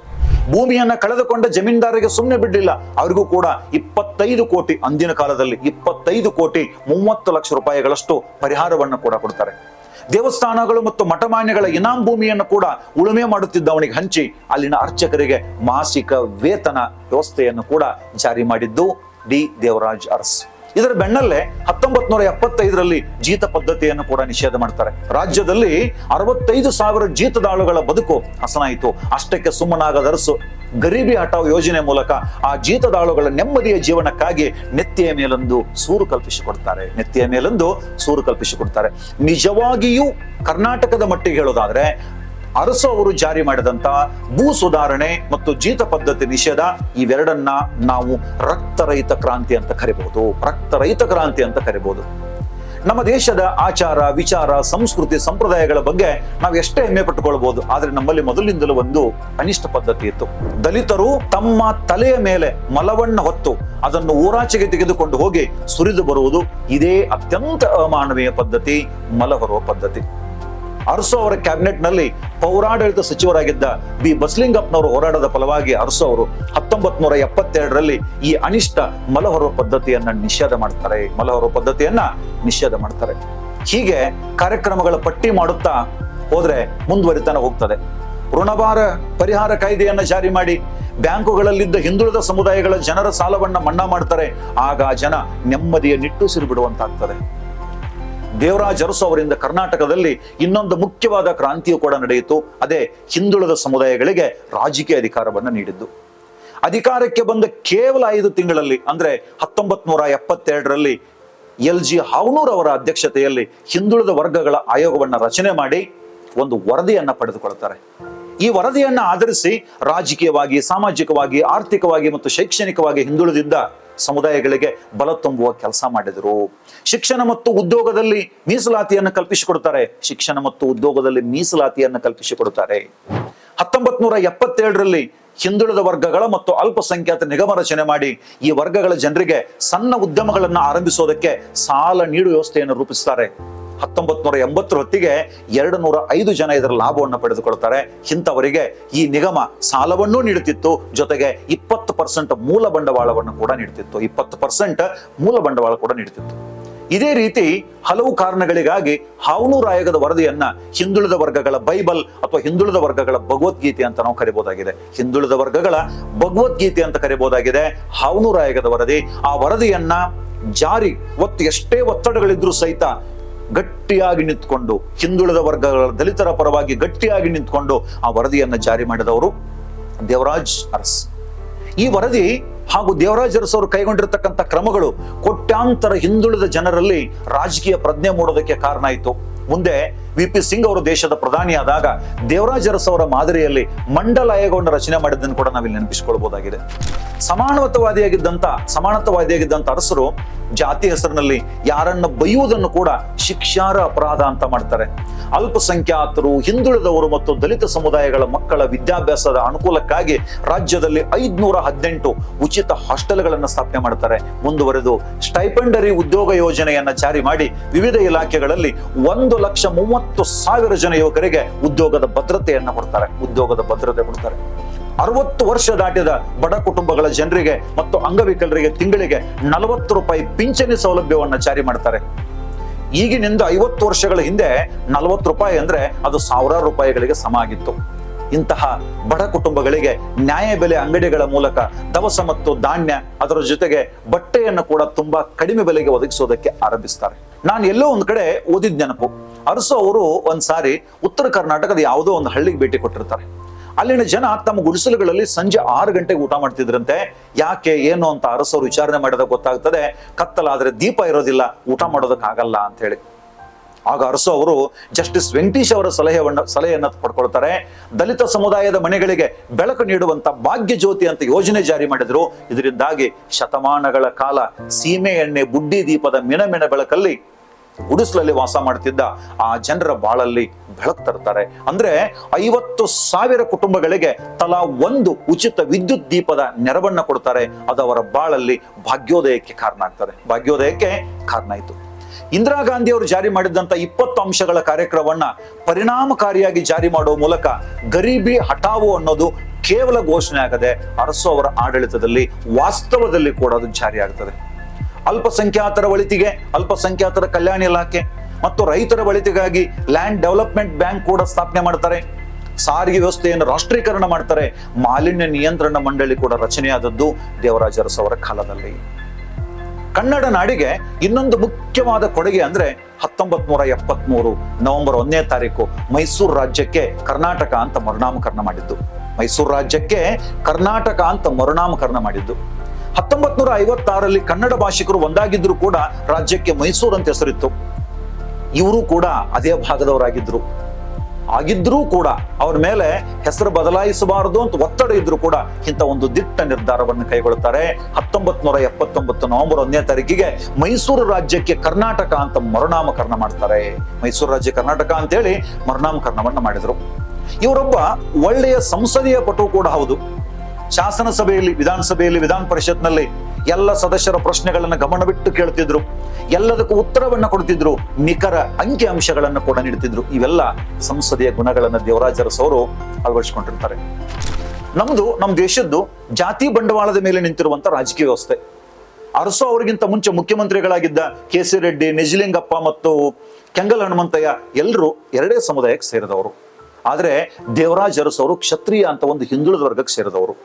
ಭೂಮಿಯನ್ನ ಕಳೆದುಕೊಂಡ ಜಮೀನ್ದಾರರಿಗೆ ಸುಮ್ಮನೆ ಬಿಡಲಿಲ್ಲ. ಅವರಿಗೂ ಕೂಡ ಇಪ್ಪತ್ತೈದು ಕೋಟಿ ಅಂದಿನ ಕಾಲದಲ್ಲಿ ಇಪ್ಪತ್ತೈದು ಕೋಟಿ ಮೂವತ್ತು ಲಕ್ಷ ರೂಪಾಯಿಗಳಷ್ಟು ಪರಿಹಾರವನ್ನು ಕೂಡ ಕೊಡ್ತಾರೆ. ದೇವಸ್ಥಾನಗಳು ಮತ್ತು ಮಠಮಾನ್ಯಗಳ ಇನಾಂ ಭೂಮಿಯನ್ನು ಕೂಡ ಉಳುಮೆ ಮಾಡುತ್ತಿದ್ದ ಅವನಿಗೆ ಹಂಚಿ ಅಲ್ಲಿನ ಅರ್ಚಕರಿಗೆ ಮಾಸಿಕ ವೇತನ ವ್ಯವಸ್ಥೆಯನ್ನು ಕೂಡ ಜಾರಿ ಮಾಡಿದ್ದು ಡಿ ದೇವರಾಜ್ ಅರಸ್. ಇದರ ಬೆನ್ನಲ್ಲೇ ಹತ್ತೊಂಬತ್ ನೂರ ಎಪ್ಪತ್ತೈದರಲ್ಲಿ ಜೀತ ಪದ್ಧತಿಯನ್ನು ಕೂಡ ನಿಷೇಧ ಮಾಡ್ತಾರೆ. ರಾಜ್ಯದಲ್ಲಿ ಅರವತ್ತೈದು ಸಾವಿರ ಜೀತದಾಳುಗಳ ಬದುಕು ಹಸನಾಯಿತು. ಅಷ್ಟಕ್ಕೆ ಸುಮ್ಮನಾಗದರಸು ಗರೀಬಿ ಹಟಾವ್ ಯೋಜನೆ ಮೂಲಕ ಆ ಜೀತದಾಳುಗಳ ನೆಮ್ಮದಿಯ ಜೀವನಕ್ಕಾಗಿ ನೆತ್ತಿಯ ಮೇಲೊಂದು ಸೂರು ಕಲ್ಪಿಸಿಕೊಡ್ತಾರೆ. ನೆತ್ತಿಯ ಮೇಲೊಂದು ಸೂರು ಕಲ್ಪಿಸಿಕೊಡ್ತಾರೆ. ನಿಜವಾಗಿಯೂ ಕರ್ನಾಟಕದ ಮಟ್ಟಿಗೆ ಹೇಳೋದಾದ್ರೆ ಅರಸು ಅವರು ಜಾರಿ ಮಾಡಿದಂತ ಭೂ ಸುಧಾರಣೆ ಮತ್ತು ಜೀತ ಪದ್ಧತಿ ನಿಷೇಧ ಇವೆರಡನ್ನ ನಾವು ರಕ್ತರಹಿತ ಕ್ರಾಂತಿ ಅಂತ ಕರಿಬಹುದು. ರಕ್ತರಹಿತ ಕ್ರಾಂತಿ ಅಂತ ಕರಿಬಹುದು. ನಮ್ಮ ದೇಶದ ಆಚಾರ, ವಿಚಾರ, ಸಂಸ್ಕೃತಿ, ಸಂಪ್ರದಾಯಗಳ ಬಗ್ಗೆ ನಾವು ಎಷ್ಟೇ ಹೆಮ್ಮೆ ಪಟ್ಟುಕೊಳ್ಬಹುದು. ಆದ್ರೆ ನಮ್ಮಲ್ಲಿ ಮೊದಲಿನಿಂದಲೂ ಒಂದು ಅನಿಷ್ಟ ಪದ್ಧತಿ ಇತ್ತು. ದಲಿತರು ತಮ್ಮ ತಲೆಯ ಮೇಲೆ ಮಲವಣ್ಣ ಹೊತ್ತು ಅದನ್ನು ಊರಾಚೆಗೆ ತೆಗೆದುಕೊಂಡು ಹೋಗಿ ಸುರಿದು ಬರುವುದು ಇದೇ ಅತ್ಯಂತ ಅಮಾನವೀಯ ಪದ್ಧತಿ ಮಲ ಹೊರುವ ಪದ್ಧತಿ. ಅರಸು ಅವರ ಕ್ಯಾಬಿನೆಟ್ನಲ್ಲಿ ಪೌರಾಡಳಿತ ಸಚಿವರಾಗಿದ್ದ ಬಿ. ಬಸ್ಲಿಂಗಪ್ಪನವರು ಹೋರಾಡದ ಫಲವಾಗಿ ಅರಸು ಅವರು ಹತ್ತೊಂಬತ್ ನೂರ ಎಪ್ಪತ್ತೆರಡರಲ್ಲಿ ಈ ಅನಿಷ್ಟ ಮಲಹೊರುವ ಪದ್ಧತಿಯನ್ನ ನಿಷೇಧ ಮಾಡ್ತಾರೆ. ಮಲಹೊರುವ ಪದ್ಧತಿಯನ್ನ ನಿಷೇಧ ಮಾಡ್ತಾರೆ. ಹೀಗೆ ಕಾರ್ಯಕ್ರಮಗಳ ಪಟ್ಟಿ ಮಾಡುತ್ತಾ ಹೋದ್ರೆ ಮುಂದುವರಿತಾನೆ ಹೋಗ್ತದೆ. ಋಣಭಾರ ಪರಿಹಾರ ಕಾಯ್ದೆಯನ್ನ ಜಾರಿ ಮಾಡಿ ಬ್ಯಾಂಕುಗಳಲ್ಲಿದ್ದ ಹಿಂದುಳಿದ ಸಮುದಾಯಗಳ ಜನರ ಸಾಲವನ್ನ ಮನ್ನಾ ಮಾಡ್ತಾರೆ. ಆಗ ಜನ ನೆಮ್ಮದಿಯ ನಿಟ್ಟುಸಿರು ಬಿಡುವಂತಾಗ್ತದೆ. ದೇವರಾಜ್ ಅರಸು ಅವರಿಂದ ಕರ್ನಾಟಕದಲ್ಲಿ ಇನ್ನೊಂದು ಮುಖ್ಯವಾದ ಕ್ರಾಂತಿಯು ಕೂಡ ನಡೆಯಿತು. ಅದೇ ಹಿಂದುಳಿದ ಸಮುದಾಯಗಳಿಗೆ ರಾಜಕೀಯ ಅಧಿಕಾರವನ್ನು ನೀಡಿದ್ದು. ಅಧಿಕಾರಕ್ಕೆ ಬಂದ ಕೇವಲ ಐದು ತಿಂಗಳಲ್ಲಿ, ಅಂದ್ರೆ ಹತ್ತೊಂಬತ್ ನೂರ ಎಪ್ಪತ್ತೆರಡರಲ್ಲಿ ಎಲ್ ಜಿ ಹಾವನೂರ್ ಅವರ ಅಧ್ಯಕ್ಷತೆಯಲ್ಲಿ ಹಿಂದುಳಿದ ವರ್ಗಗಳ ಆಯೋಗವನ್ನು ರಚನೆ ಮಾಡಿ ಒಂದು ವರದಿಯನ್ನ ಪಡೆದುಕೊಳ್ತಾರೆ ಈ ವರದಿಯನ್ನ ಆಧರಿಸಿ ರಾಜಕೀಯವಾಗಿ, ಸಾಮಾಜಿಕವಾಗಿ, ಆರ್ಥಿಕವಾಗಿ ಮತ್ತು ಶೈಕ್ಷಣಿಕವಾಗಿ ಹಿಂದುಳಿದಿದ್ದ ಸಮುದಾಯಗಳಿಗೆ ಬಲ ತುಂಬುವ ಕೆಲಸ ಮಾಡಿದರು. ಶಿಕ್ಷಣ ಮತ್ತು ಉದ್ಯೋಗದಲ್ಲಿ ಮೀಸಲಾತಿಯನ್ನು ಕಲ್ಪಿಸಿಕೊಡ್ತಾರೆ ಶಿಕ್ಷಣ ಮತ್ತು ಉದ್ಯೋಗದಲ್ಲಿ ಮೀಸಲಾತಿಯನ್ನು ಕಲ್ಪಿಸಿಕೊಡುತ್ತಾರೆ. ಹತ್ತೊಂಬತ್ ನೂರ ಎಪ್ಪತ್ತೇಳರಲ್ಲಿ ಹಿಂದುಳಿದ ವರ್ಗಗಳ ಮತ್ತು ಅಲ್ಪಸಂಖ್ಯಾತ ನಿಗಮ ರಚನೆ ಮಾಡಿ ಈ ವರ್ಗಗಳ ಜನರಿಗೆ ಸಣ್ಣ ಉದ್ಯಮಗಳನ್ನು ಆರಂಭಿಸೋದಕ್ಕೆ ಸಾಲ ನೀಡುವ ವ್ಯವಸ್ಥೆಯನ್ನು ರೂಪಿಸ್ತಾರೆ. ಹತ್ತೊಂಬತ್ ನೂರ ಎಂಬತ್ತರ ಹೊತ್ತಿಗೆ ಎರಡು ನೂರ ಐದು ಜನ ಇದರ ಲಾಭವನ್ನು ಪಡೆದುಕೊಳ್ತಾರೆ ಇಂಥವರಿಗೆ ಈ ನಿಗಮ ಸಾಲವನ್ನೂ ನೀಡುತ್ತಿತ್ತು. ಜೊತೆಗೆ ಇಪ್ಪತ್ತು ಪರ್ಸೆಂಟ್ ಮೂಲ ಬಂಡವಾಳವನ್ನು ಕೂಡ ನೀಡುತ್ತಿತ್ತು. ಇಪ್ಪತ್ತು ಪರ್ಸೆಂಟ್ ಮೂಲ ಬಂಡವಾಳ ಕೂಡ ನೀಡುತ್ತಿತ್ತು. ಇದೇ ರೀತಿ ಹಲವು ಕಾರಣಗಳಿಗಾಗಿ ಹಾವನೂರು ಆಯೋಗದ ವರದಿಯನ್ನ ಹಿಂದುಳಿದ ವರ್ಗಗಳ ಬೈಬಲ್ ಅಥವಾ ಹಿಂದುಳಿದ ವರ್ಗಗಳ ಭಗವದ್ಗೀತೆ ಅಂತ ನಾವು ಕರಿಬಹುದಾಗಿದೆ ಹಿಂದುಳಿದ ವರ್ಗಗಳ ಭಗವದ್ಗೀತೆ ಅಂತ ಕರಿಬಹುದಾಗಿದೆ ಹಾವನೂರು ಆಯೋಗದ ವರದಿ. ಆ ವರದಿಯನ್ನ ಜಾರಿ, ಒತ್ತು ಎಷ್ಟೇ ಒತ್ತಡಗಳಿದ್ರೂ ಸಹಿತ ಗಟ್ಟಿಯಾಗಿ ನಿಂತ್ಕೊಂಡು, ಹಿಂದುಳಿದ ವರ್ಗಗಳ ದಲಿತರ ಪರವಾಗಿ ಗಟ್ಟಿಯಾಗಿ ನಿಂತ್ಕೊಂಡು ಆ ವರದಿಯನ್ನು ಜಾರಿ ಮಾಡಿದವರು ದೇವರಾಜ್ ಅರಸ್. ಈ ವರದಿ ಹಾಗೂ ದೇವರಾಜ್ ಅರಸ್ ಅವರು ಕೈಗೊಂಡಿರತಕ್ಕಂಥ ಕ್ರಮಗಳು ಕೋಟ್ಯಾಂತರ ಹಿಂದುಳಿದ ಜನರಲ್ಲಿ ರಾಜಕೀಯ ಪ್ರಜ್ಞೆ ಮೂಡೋದಕ್ಕೆ ಕಾರಣ ಆಯಿತು. ಮುಂದೆ ವಿ ಪಿ ಸಿಂಗ್ ಅವರು ದೇಶದ ಪ್ರಧಾನಿಯಾದಾಗ ದೇವರಾಜ್ ಅರಸ್ ಅವರ ಮಾದರಿಯಲ್ಲಿ ಮಂಡಲ ಆಯೋಗವನ್ನು ರಚನೆ ಮಾಡಿದ್ದನ್ನು ಕೂಡ ನಾವಿಲ್ಲಿ ನೆನಪಿಸಿಕೊಳ್ಬಹುದಾಗಿದೆ ಸಮಾನವತವಾದಿಯಾಗಿದ್ದಂತ ಸಮಾನತವಾದಿಯಾಗಿದ್ದಂತ ಅರಸರು ಜಾತಿ ಹೆಸರಿನಲ್ಲಿ ಯಾರನ್ನ ಬೈಯುವುದನ್ನು ಕೂಡ ಶಿಕ್ಷಾರ ಅಪರಾಧ ಅಂತ ಮಾಡ್ತಾರೆ. ಅಲ್ಪಸಂಖ್ಯಾತರು, ಹಿಂದುಳಿದವರು ಮತ್ತು ದಲಿತ ಸಮುದಾಯಗಳ ಮಕ್ಕಳ ವಿದ್ಯಾಭ್ಯಾಸದ ಅನುಕೂಲಕ್ಕಾಗಿ ರಾಜ್ಯದಲ್ಲಿ ಐದ್ನೂರ ಹದಿನೆಂಟು ಉಚಿತ ಹಾಸ್ಟೆಲ್ಗಳನ್ನು ಸ್ಥಾಪನೆ ಮಾಡ್ತಾರೆ. ಮುಂದುವರೆದು ಸ್ಟೈಪೆಂಡರಿ ಉದ್ಯೋಗ ಯೋಜನೆಯನ್ನ ಜಾರಿ ಮಾಡಿ ವಿವಿಧ ಇಲಾಖೆಗಳಲ್ಲಿ ಒಂದು ಲಕ್ಷ ಮೂವತ್ತು ಸಾವಿರ ಜನ ಯುವಕರಿಗೆ ಉದ್ಯೋಗದ ಭದ್ರತೆಯನ್ನು ಕೊಡ್ತಾರೆ, ಉದ್ಯೋಗದ ಭದ್ರತೆ ಕೊಡ್ತಾರೆ. ಅರವತ್ತು ವರ್ಷ ದಾಟಿದ ಬಡ ಕುಟುಂಬಗಳ ಜನರಿಗೆ ಮತ್ತು ಅಂಗವಿಕಲರಿಗೆ ತಿಂಗಳಿಗೆ ನಲವತ್ತು ರೂಪಾಯಿ ಪಿಂಚಣಿ ಸೌಲಭ್ಯವನ್ನು ಜಾರಿ ಮಾಡ್ತಾರೆ. ಈಗಿನಿಂದ ಐವತ್ತು ವರ್ಷಗಳ ಹಿಂದೆ ನಲವತ್ತು ರೂಪಾಯಿ ಅಂದ್ರೆ ಅದು ಸಾವಿರಾರು ರೂಪಾಯಿಗಳಿಗೆ ಸಮ ಆಗಿತ್ತು. ಇಂತಹ ಬಡ ಕುಟುಂಬಗಳಿಗೆ ನ್ಯಾಯ ಬೆಲೆ ಅಂಗಡಿಗಳ ಮೂಲಕ ದವಸ ಮತ್ತು ಧಾನ್ಯ ಅದರ ಜೊತೆಗೆ ಬಟ್ಟೆಯನ್ನು ಕೂಡ ತುಂಬಾ ಕಡಿಮೆ ಬೆಲೆಗೆ ಒದಗಿಸೋದಕ್ಕೆ ಆರಂಭಿಸ್ತಾರೆ. ನಾನು ಎಲ್ಲೋ ಒಂದ್ ಕಡೆ ಓದಿದ ನೆನಪು. ಅರಸು ಅವರು ಒಂದ್ಸಾರಿ ಉತ್ತರ ಕರ್ನಾಟಕದ ಯಾವುದೋ ಒಂದು ಹಳ್ಳಿಗೆ ಭೇಟಿ ಕೊಟ್ಟಿರ್ತಾರೆ. ಅಲ್ಲಿನ ಜನ ತಮ್ಮ ಗುಡಿಸಲುಗಳಲ್ಲಿ ಸಂಜೆ ಆರು ಗಂಟೆಗೆ ಊಟ ಮಾಡ್ತಿದ್ರಂತೆ. ಯಾಕೆ, ಏನು ಅಂತ ಅರಸರು ವಿಚಾರಣೆ ಮಾಡಿದಾಗ ಗೊತ್ತಾಗ್ತದೆ. ಕತ್ತಲಾದ್ರೆ ದೀಪ ಇರೋದಿಲ್ಲ, ಊಟ ಮಾಡೋದಕ್ಕಾಗಲ್ಲ ಅಂತ ಹೇಳಿ. ಆಗ ಅರಸು ಅವರು ಜಸ್ಟಿಸ್ ವೆಂಕಟೇಶ್ ಅವರ ಸಲಹೆಯನ್ನ ಸಲಹೆಯನ್ನ ಪಡ್ಕೊಳ್ತಾರೆ. ದಲಿತ ಸಮುದಾಯದ ಮನೆಗಳಿಗೆ ಬೆಳಕು ನೀಡುವಂತ ಭಾಗ್ಯ ಜ್ಯೋತಿ ಅಂತ ಯೋಜನೆ ಜಾರಿ ಮಾಡಿದ್ರು. ಇದರಿಂದಾಗಿ ಶತಮಾನಗಳ ಕಾಲ ಸೀಮೆ ಎಣ್ಣೆ ಬುಡ್ಡಿ ದೀಪದ ಮಿಣಮಿಣ ಬೆಳಕಲ್ಲಿ ಗುಡಿಸ್ಲಲ್ಲಿ ವಾಸ ಮಾಡ್ತಿದ್ದ ಆ ಜನರ ಬಾಳಲ್ಲಿ ಬೆಳಕು ತರ್ತಾರೆ. ಅಂದ್ರೆ ಐವತ್ತು ಸಾವಿರ ಕುಟುಂಬಗಳಿಗೆ ತಲಾ ಒಂದು ಉಚಿತ ವಿದ್ಯುತ್ ದೀಪದ ನೆರವನ್ನ ಕೊಡ್ತಾರೆ. ಅದು ಅವರ ಬಾಳಲ್ಲಿ ಭಾಗ್ಯೋದಯಕ್ಕೆ ಕಾರಣ ಆಗ್ತದೆ. ಭಾಗ್ಯೋದಯಕ್ಕೆ ಕಾರಣ ಆಯಿತು. ಇಂದಿರಾ ಗಾಂಧಿ ಅವರು ಜಾರಿ ಮಾಡಿದಂತ ಇಪ್ಪತ್ತು ಅಂಶಗಳ ಕಾರ್ಯಕ್ರಮವನ್ನ ಪರಿಣಾಮಕಾರಿಯಾಗಿ ಜಾರಿ ಮಾಡುವ ಮೂಲಕ ಗರೀಬಿ ಹಠಾವು ಅನ್ನೋದು ಕೇವಲ ಘೋಷಣೆ ಆಗದೆ ಅರಸು ಅವರ ಆಡಳಿತದಲ್ಲಿ ವಾಸ್ತವದಲ್ಲಿ ಕೂಡ ಅದು ಜಾರಿ ಆಗ್ತದೆ. ಅಲ್ಪಸಂಖ್ಯಾತರ ಒಳಿತಿಗೆ, ಅಲ್ಪಸಂಖ್ಯಾತರ ಕಲ್ಯಾಣ ಇಲಾಖೆ ಮತ್ತು ರೈತರ ಒಳಿತಿಗಾಗಿ ಲ್ಯಾಂಡ್ ಡೆವಲಪ್ಮೆಂಟ್ ಬ್ಯಾಂಕ್ ಕೂಡ ಸ್ಥಾಪನೆ ಮಾಡ್ತಾರೆ. ಸಾರಿಗೆ ವ್ಯವಸ್ಥೆಯನ್ನು ರಾಷ್ಟ್ರೀಕರಣ ಮಾಡ್ತಾರೆ. ಮಾಲಿನ್ಯ ನಿಯಂತ್ರಣ ಮಂಡಳಿ ಕೂಡ ರಚನೆಯಾದದ್ದು ದೇವರಾಜ ಅರಸು ಅವರ ಕಾಲದಲ್ಲಿ. ಕನ್ನಡ ನಾಡಿಗೆ ಇನ್ನೊಂದು ಮುಖ್ಯವಾದ ಕೊಡುಗೆ ಅಂದ್ರೆ ಹತ್ತೊಂಬತ್ ನೂರ ಎಪ್ಪತ್ಮೂರು, ನವೆಂಬರ್ ಒಂದನೇ ತಾರೀಕು ಮೈಸೂರು ರಾಜ್ಯಕ್ಕೆ ಕರ್ನಾಟಕ ಅಂತ ಮರುನಾಮಕರಣ ಮಾಡಿದ್ದು. ಮೈಸೂರು ರಾಜ್ಯಕ್ಕೆ ಕರ್ನಾಟಕ ಅಂತ ಮರುನಾಮಕರಣ ಮಾಡಿದ್ದು. ಹತ್ತೊಂಬತ್ ನೂರ ಐವತ್ತಾರಲ್ಲಿ ಕನ್ನಡ ಭಾಷಿಕರು ಒಂದಾಗಿದ್ರು ಕೂಡ ರಾಜ್ಯಕ್ಕೆ ಮೈಸೂರು ಅಂತ ಹೆಸರಿತ್ತು. ಇವರು ಕೂಡ ಅದೇ ಭಾಗದವರಾಗಿದ್ರು. ಆಗಿದ್ರೂ ಕೂಡ ಅವ್ರ ಮೇಲೆ ಹೆಸರು ಬದಲಾಯಿಸಬಾರದು ಅಂತ ಒತ್ತಡ ಇದ್ರೂ ಕೂಡ ಇಂಥ ಒಂದು ದಿಟ್ಟ ನಿರ್ಧಾರವನ್ನು ಕೈಗೊಳ್ಳುತ್ತಾರೆ ಹತ್ತೊಂಬತ್ ನೂರ ಎಪ್ಪತ್ತೊಂಬತ್ತು ನವೆಂಬರ್ ಒಂದನೇ ತಾರೀಕಿಗೆ ಮೈಸೂರು ರಾಜ್ಯಕ್ಕೆ ಕರ್ನಾಟಕ ಅಂತ ಮರುನಾಮಕರಣ ಮಾಡ್ತಾರೆ. ಮೈಸೂರು ರಾಜ್ಯ ಕರ್ನಾಟಕ ಅಂತೇಳಿ ಮರುನಾಮಕರಣವನ್ನು ಮಾಡಿದ್ರು. ಇವರೊಬ್ಬ ಒಳ್ಳೆಯ ಸಂಸದೀಯ ಪಟು ಕೂಡ ಹೌದು. ಶಾಸನ ಸಭೆಯಲ್ಲಿ ವಿಧಾನಸಭೆಯಲ್ಲಿ, ವಿಧಾನ ಪರಿಷತ್ನಲ್ಲಿ ಎಲ್ಲ ಸದಸ್ಯರ ಪ್ರಶ್ನೆಗಳನ್ನ ಗಮನವಿಟ್ಟು ಕೇಳ್ತಿದ್ರು. ಎಲ್ಲದಕ್ಕೂ ಉತ್ತರವನ್ನು ಕೊಡ್ತಿದ್ರು. ನಿಖರ ಅಂಕಿ ಅಂಶಗಳನ್ನು ಕೂಡ ನೀಡ್ತಿದ್ರು. ಇವೆಲ್ಲ ಸಂಸದೀಯ ಗುಣಗಳನ್ನು ದೇವರಾಜ ಅವರು ಅಳವಡಿಸಿಕೊಂಡಿರ್ತಾರೆ. ನಮ್ದು ನಮ್ಮ ದೇಶದ್ದು ಜಾತಿ ಬಂಡವಾಳದ ಮೇಲೆ ನಿಂತಿರುವಂತ ರಾಜಕೀಯ ವ್ಯವಸ್ಥೆ. ಅರಸು ಅವರಿಗಿಂತ ಮುಂಚೆ ಮುಖ್ಯಮಂತ್ರಿಗಳಾಗಿದ್ದ ಕೆ ಸಿ ರೆಡ್ಡಿ, ನಿಜಲಿಂಗಪ್ಪ ಮತ್ತು ಕೆಂಗಲ್ ಹನುಮಂತಯ್ಯ ಎಲ್ಲರೂ ಎರಡೇ ಸಮುದಾಯಕ್ಕೆ ಸೇರಿದವರು. ಆದರೆ ದೇವರಾಜ್ ಅರಸವರು ಅವರು ಕ್ಷತ್ರಿಯ ಅಂತ ಒಂದು ಹಿಂದುಳಿದ ವರ್ಗಕ್ಕೆ ಸೇರಿದವರು.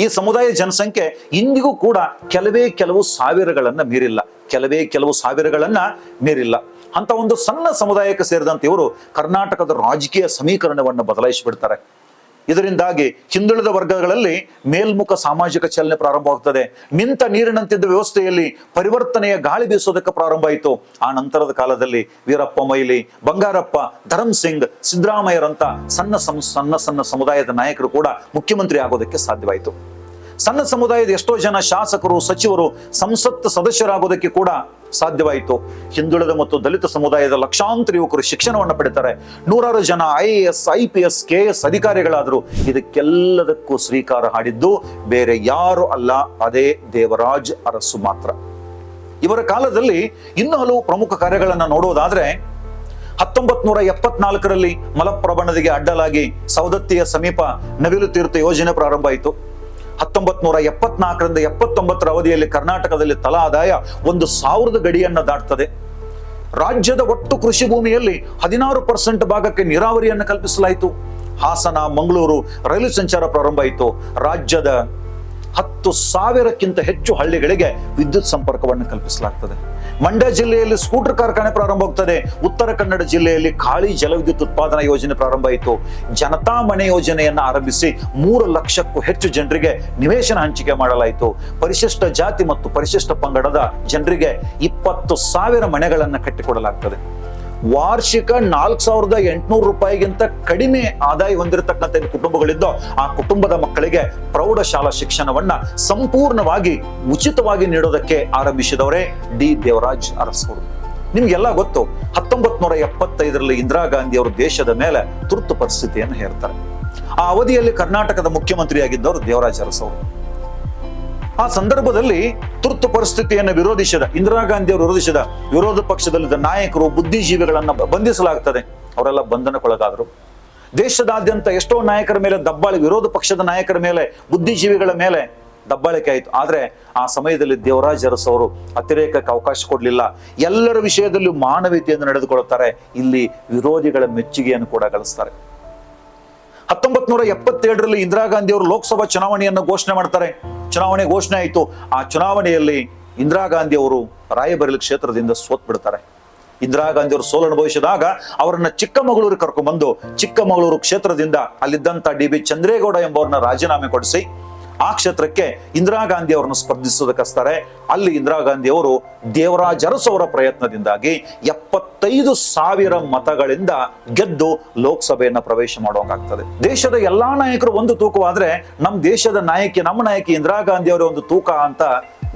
ಈ ಸಮುದಾಯ ಜನಸಂಖ್ಯೆ ಇಂದಿಗೂ ಕೂಡ ಕೆಲವೇ ಕೆಲವು ಸಾವಿರಗಳನ್ನ ಮೀರಿಲ್ಲ. ಕೆಲವೇ ಕೆಲವು ಸಾವಿರಗಳನ್ನ ಮೀರಿಲ್ಲ. ಅಂತ ಒಂದು ಸಣ್ಣ ಸಮುದಾಯಕ್ಕೆ ಸೇರಿದಂತ ಇವರು ಕರ್ನಾಟಕದ ರಾಜಕೀಯ ಸಮೀಕರಣವನ್ನು ಬದಲಾಯಿಸಿಬಿಡ್ತಾರೆ. ಇದರಿಂದಾಗಿ ಹಿಂದುಳಿದ ವರ್ಗಗಳಲ್ಲಿ ಮೇಲ್ಮುಖ ಸಾಮಾಜಿಕ ಚಲನೆ ಪ್ರಾರಂಭವಾಗುತ್ತದೆ ನಿಂತ ನೀರಿನಂತಿದ್ದ ವ್ಯವಸ್ಥೆಯಲ್ಲಿ ಪರಿವರ್ತನೆಯ ಗಾಳಿ ಬೀಸೋದಕ್ಕೆ ಪ್ರಾರಂಭ ಆಯಿತು. ಆ ನಂತರದ ಕಾಲದಲ್ಲಿ ವೀರಪ್ಪ ಮೊಯ್ಲಿ ಬಂಗಾರಪ್ಪ, ಧರಂ ಸಿಂಗ್, ಸಿದ್ದರಾಮಯ್ಯರಂತ ಸಣ್ಣ ಸಣ್ಣ ಸಣ್ಣ ಸಮುದಾಯದ ನಾಯಕರು ಕೂಡ ಮುಖ್ಯಮಂತ್ರಿ ಆಗೋದಕ್ಕೆ ಸಾಧ್ಯವಾಯಿತು. ಸಣ್ಣ ಸಮುದಾಯದ ಎಷ್ಟೋ ಜನ ಶಾಸಕರು, ಸಚಿವರು, ಸಂಸತ್ ಸದಸ್ಯರಾಗೋದಕ್ಕೆ ಕೂಡ ಸಾಧ್ಯವಾಯಿತು. ಹಿಂದುಳಿದ ಮತ್ತು ದಲಿತ ಸಮುದಾಯದ ಲಕ್ಷಾಂತರ ಯುವಕರು ಶಿಕ್ಷಣವನ್ನು ಪಡಿತಾರೆ ನೂರಾರು ಜನ I S, I P S, K S ಅಧಿಕಾರಿಗಳಾದರು ಇದಕ್ಕೆಲ್ಲದಕ್ಕೂ ಸ್ವೀಕಾರ ಹಾಡಿದ್ದು ಬೇರೆ ಯಾರು ಅಲ್ಲ, ಅದೇ ದೇವರಾಜ್ ಅರಸು ಮಾತ್ರ. ಇವರ ಕಾಲದಲ್ಲಿ ಇನ್ನೂ ಹಲವು ಪ್ರಮುಖ ಕಾರ್ಯಗಳನ್ನು ನೋಡುವುದಾದ್ರೆ ಹತ್ತೊಂಬತ್ ನೂರ ಎಪ್ಪತ್ನಾಲ್ಕರಲ್ಲಿ ಮಲಪ್ರಬಣದಿಗೆ ಅಡ್ಡಲಾಗಿ ಸವದತ್ತಿಯ ಸಮೀಪ ನವಿಲು ತೀರ್ಥ ಯೋಜನೆ ಪ್ರಾರಂಭ ಆಯಿತು. ಹತ್ತೊಂಬತ್ ನೂರ ಎಪ್ಪತ್ನಾಲ್ಕರಿಂದ ಎಪ್ಪತ್ತೊಂಬತ್ತರ ಅವಧಿಯಲ್ಲಿ ಕರ್ನಾಟಕದಲ್ಲಿ ತಲಾ ಆದಾಯ ಒಂದು ಸಾವಿರದ ಗಡಿಯನ್ನು ದಾಟ್ತದೆ. ರಾಜ್ಯದ ಒಟ್ಟು ಕೃಷಿ ಭೂಮಿಯಲ್ಲಿ ಹದಿನಾರು ಪರ್ಸೆಂಟ್ ಭಾಗಕ್ಕೆ ನೀರಾವರಿಯನ್ನು ಕಲ್ಪಿಸಲಾಯಿತು. ಹಾಸನ, ಮಂಗಳೂರು ರೈಲು ಸಂಚಾರ ಪ್ರಾರಂಭ ಆಯಿತು. ರಾಜ್ಯದ ಹತ್ತು ಸಾವಿರಕ್ಕಿಂತ ಹೆಚ್ಚು ಹಳ್ಳಿಗಳಿಗೆ ವಿದ್ಯುತ್ ಸಂಪರ್ಕವನ್ನು ಕಲ್ಪಿಸಲಾಗ್ತದೆ. ಮಂಡ್ಯ ಜಿಲ್ಲೆಯಲ್ಲಿ ಸ್ಕೂಟರ್ ಕಾರ್ಖಾನೆ ಪ್ರಾರಂಭ ಆಗ್ತದೆ. ಉತ್ತರ ಕನ್ನಡ ಜಿಲ್ಲೆಯಲ್ಲಿ ಖಾಳಿ ಜಲವಿದ್ಯುತ್ ಉತ್ಪಾದನಾ ಯೋಜನೆ ಪ್ರಾರಂಭ ಆಯಿತು. ಜನತಾ ಮನೆ ಯೋಜನೆಯನ್ನು ಆರಂಭಿಸಿ ಮೂರು ಲಕ್ಷಕ್ಕೂ ಹೆಚ್ಚು ಜನರಿಗೆ ನಿವೇಶನ ಹಂಚಿಕೆ ಮಾಡಲಾಯಿತು. ಪರಿಶಿಷ್ಟ ಜಾತಿ ಮತ್ತು ಪರಿಶಿಷ್ಟ ಪಂಗಡದ ಜನರಿಗೆ ಇಪ್ಪತ್ತು ಸಾವಿರ ಮನೆಗಳನ್ನು ಕಟ್ಟಿಕೊಡಲಾಗ್ತದೆ. ವಾರ್ಷಿಕ ನಾಲ್ಕು ಸಾವಿರದ ಎಂಟುನೂರು ರೂಪಾಯಿಗಿಂತ ಕಡಿಮೆ ಆದಾಯ ಹೊಂದಿರತಕ್ಕಂಥ ಕುಟುಂಬಗಳಿದ್ದೋ, ಆ ಕುಟುಂಬದ ಮಕ್ಕಳಿಗೆ ಪ್ರೌಢಶಾಲಾ ಶಿಕ್ಷಣವನ್ನ ಸಂಪೂರ್ಣವಾಗಿ ಉಚಿತವಾಗಿ ನೀಡೋದಕ್ಕೆ ಆರಂಭಿಸಿದವರೇ ಡಿ. ದೇವರಾಜ್ ಅರಸವರು ನಿಮ್ಗೆಲ್ಲ ಗೊತ್ತು ಹತ್ತೊಂಬತ್ ನೂರ ಎಪ್ಪತ್ತೈದರಲ್ಲಿ ಇಂದಿರಾ ಗಾಂಧಿ ಅವರು ದೇಶದ ಮೇಲೆ ತುರ್ತು ಪರಿಸ್ಥಿತಿಯನ್ನು ಹೇರ್ತಾರೆ. ಆ ಅವಧಿಯಲ್ಲಿ ಕರ್ನಾಟಕದ ಮುಖ್ಯಮಂತ್ರಿಯಾಗಿದ್ದವರು ದೇವರಾಜ್ ಅರಸವರು ಆ ಸಂದರ್ಭದಲ್ಲಿ ತುರ್ತು ಪರಿಸ್ಥಿತಿಯನ್ನು ವಿರೋಧಿಸಿದ, ಇಂದಿರಾ ಗಾಂಧಿ ಅವರು ವಿರೋಧಿಸಿದ ವಿರೋಧ ಪಕ್ಷದಲ್ಲಿದ್ದ ನಾಯಕರು, ಬುದ್ಧಿಜೀವಿಗಳನ್ನ ಬಂಧಿಸಲಾಗ್ತದೆ. ಅವರೆಲ್ಲ ಬಂಧನಕ್ಕೊಳಗಾದರು. ದೇಶದಾದ್ಯಂತ ಎಷ್ಟೋ ನಾಯಕರ ಮೇಲೆ ದಬ್ಬಾಳಿ, ವಿರೋಧ ಪಕ್ಷದ ನಾಯಕರ ಮೇಲೆ, ಬುದ್ಧಿಜೀವಿಗಳ ಮೇಲೆ ದಬ್ಬಾಳಿಕೆ ಆಯಿತು. ಆದರೆ ಆ ಸಮಯದಲ್ಲಿ ದೇವರಾಜ್ ಅವರು ಅತಿರೇಕಕ್ಕೆ ಅವಕಾಶ ಕೊಡಲಿಲ್ಲ. ಎಲ್ಲರ ವಿಷಯದಲ್ಲೂ ಮಾನವೀಯತೆಯನ್ನು ನಡೆದುಕೊಳ್ಳುತ್ತಾರೆ. ಇಲ್ಲಿ ವಿರೋಧಿಗಳ ಮೆಚ್ಚುಗೆಯನ್ನು ಕೂಡ ಗಳಿಸ್ತಾರೆ. ಹತ್ತೊಂಬತ್ ನೂರ ಎಪ್ಪತ್ತೇಳರಲ್ಲಿ ಇಂದಿರಾ ಗಾಂಧಿ ಅವರು ಲೋಕಸಭಾ ಚುನಾವಣೆಯನ್ನು ಘೋಷಣೆ ಮಾಡ್ತಾರೆ. ಚುನಾವಣೆ ಘೋಷಣೆ ಆಯಿತು. ಆ ಚುನಾವಣೆಯಲ್ಲಿ ಇಂದಿರಾ ಗಾಂಧಿ ಅವರು ರಾಯಬರೇಲಿ ಕ್ಷೇತ್ರದಿಂದ ಸೋತ್ ಬಿಡ್ತಾರೆ ಇಂದಿರಾ ಗಾಂಧಿ ಅವರು ಸೋಲು ಅನುಭವಿಸಿದಾಗ ಅವರನ್ನ ಚಿಕ್ಕಮಗಳೂರಿಗೆ ಕರ್ಕೊಂಡ್ಬಂದು ಚಿಕ್ಕಮಗಳೂರು ಕ್ಷೇತ್ರದಿಂದ ಅಲ್ಲಿದ್ದಂತ ಡಿ ಬಿ ಚಂದ್ರೇಗೌಡ ಎಂಬವರನ್ನ ರಾಜೀನಾಮೆ ಕೊಡಿಸಿ ಆ ಕ್ಷೇತ್ರಕ್ಕೆ ಇಂದಿರಾ ಗಾಂಧಿ ಅವರನ್ನು ಸ್ಪರ್ಧಿಸೋದಕ್ಕಿಸ್ತಾರೆ ಅಲ್ಲಿ ಇಂದಿರಾ ಗಾಂಧಿ ಅವರು ದೇವರಾಜ್ ಅರಸು ಅವರ ಪ್ರಯತ್ನದಿಂದಾಗಿ ಎಪ್ಪತ್ತೈದು ಸಾವಿರ ಮತಗಳಿಂದ ಗೆದ್ದು ಲೋಕಸಭೆಯನ್ನ ಪ್ರವೇಶ ಮಾಡುವಂಗಾಗ್ತದೆ. ದೇಶದ ಎಲ್ಲಾ ನಾಯಕರು ಒಂದು ತೂಕವಾದ್ರೆ ನಮ್ಮ ದೇಶದ ನಾಯಕಿ, ನಮ್ಮ ನಾಯಕಿ ಇಂದಿರಾ ಗಾಂಧಿ ಅವರ ಒಂದು ತೂಕ ಅಂತ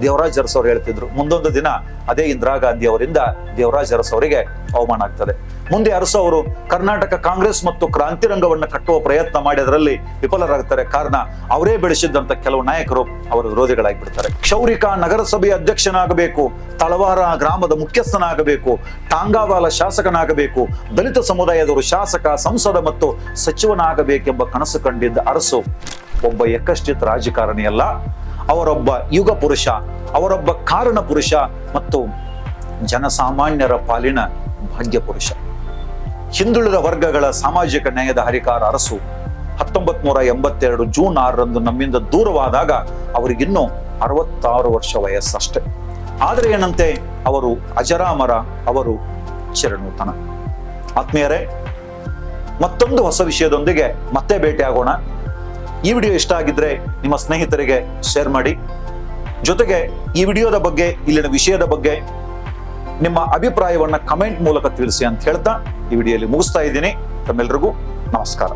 ದೇವರಾಜ್ ಅರಸ್ ಅವರು ಹೇಳ್ತಿದ್ರು. ಮುಂದೊಂದು ದಿನ ಅದೇ ಇಂದಿರಾ ಗಾಂಧಿ ಅವರಿಂದ ದೇವರಾಜ್ ಅರಸ್ ಅವರಿಗೆ ಅವಮಾನ ಆಗ್ತದೆ. ಮುಂದೆ ಅರಸು ಅವರು ಕರ್ನಾಟಕ ಕಾಂಗ್ರೆಸ್ ಮತ್ತು ಕ್ರಾಂತಿರಂಗವನ್ನು ಕಟ್ಟುವ ಪ್ರಯತ್ನ ಮಾಡಿ ಅದರಲ್ಲಿ ವಿಫಲರಾಗ್ತಾರೆ. ಕಾರಣ ಅವರೇ ಬೆಳೆಸಿದ್ದಂತ ಕೆಲವು ನಾಯಕರು ಅವರ ವಿರೋಧಿಗಳಾಗಿ ಬಿಡ್ತಾರೆ ಕ್ಷೌರಿಕ ನಗರಸಭೆಯ ಅಧ್ಯಕ್ಷನಾಗಬೇಕು, ತಳವಾರ ಗ್ರಾಮದ ಮುಖ್ಯಸ್ಥನಾಗಬೇಕು, ಟಾಂಗಾವಾಲ ಶಾಸಕನಾಗಬೇಕು, ದಲಿತ ಸಮುದಾಯದವರು ಶಾಸಕ, ಸಂಸದ ಮತ್ತು ಸಚಿವನಾಗಬೇಕೆಂಬ ಕನಸು ಕಂಡಿದ್ದ ಅರಸು, ಒಬ್ಬ ರಾಜಕಾರಣಿ ರಾಜಕಾರಣಿಯಲ್ಲ. ಅವರೊಬ್ಬ ಯುಗ ಪುರುಷ, ಅವರೊಬ್ಬ ಕಾರಣ ಪುರುಷ ಮತ್ತು ಜನಸಾಮಾನ್ಯರ ಪಾಲಿನ ಭಾಗ್ಯ ಪುರುಷ. ಹಿಂದುಳಿದ ವರ್ಗಗಳ ಸಾಮಾಜಿಕ ನ್ಯಾಯದ ಹರಿಕಾರ ಅರಸು ಹತ್ತೊಂಬತ್ ನೂರ ಎಂಬತ್ತೆರಡು ಜೂನ್ ಆರರಂದು ನಮ್ಮಿಂದ ದೂರವಾದಾಗ ಅವರಿಗಿನ್ನೂ ಅರವತ್ತಾರು ವರ್ಷ ವಯಸ್ಸಷ್ಟೇ. ಆದರೆ ಏನಂತೆ, ಅವರು ಅಜರಾಮರ, ಅವರು ಚಿರನೂತನ. ಆತ್ಮೀಯರೇ, ಮತ್ತೊಂದು ಹೊಸ ವಿಷಯದೊಂದಿಗೆ ಮತ್ತೆ ಭೇಟಿಯಾಗೋಣ. ಈ ವಿಡಿಯೋ ಇಷ್ಟ ಆಗಿದ್ರೆ ನಿಮ್ಮ ಸ್ನೇಹಿತರಿಗೆ ಶೇರ್ ಮಾಡಿ. ಜೊತೆಗೆ ಈ ವಿಡಿಯೋದ ಬಗ್ಗೆ, ಇಲ್ಲಿನ ವಿಷಯದ ಬಗ್ಗೆ ನಿಮ್ಮ ಅಭಿಪ್ರಾಯವನ್ನ ಕಮೆಂಟ್ ಮೂಲಕ ತಿಳಿಸಿ ಅಂತ ಹೇಳ್ತಾ ಈ ವಿಡಿಯೋಲಿ ಮುಗಿಸ್ತಾ ಇದ್ದೀನಿ. ತಮ್ಮೆಲ್ಲರಿಗೂ ನಮಸ್ಕಾರ.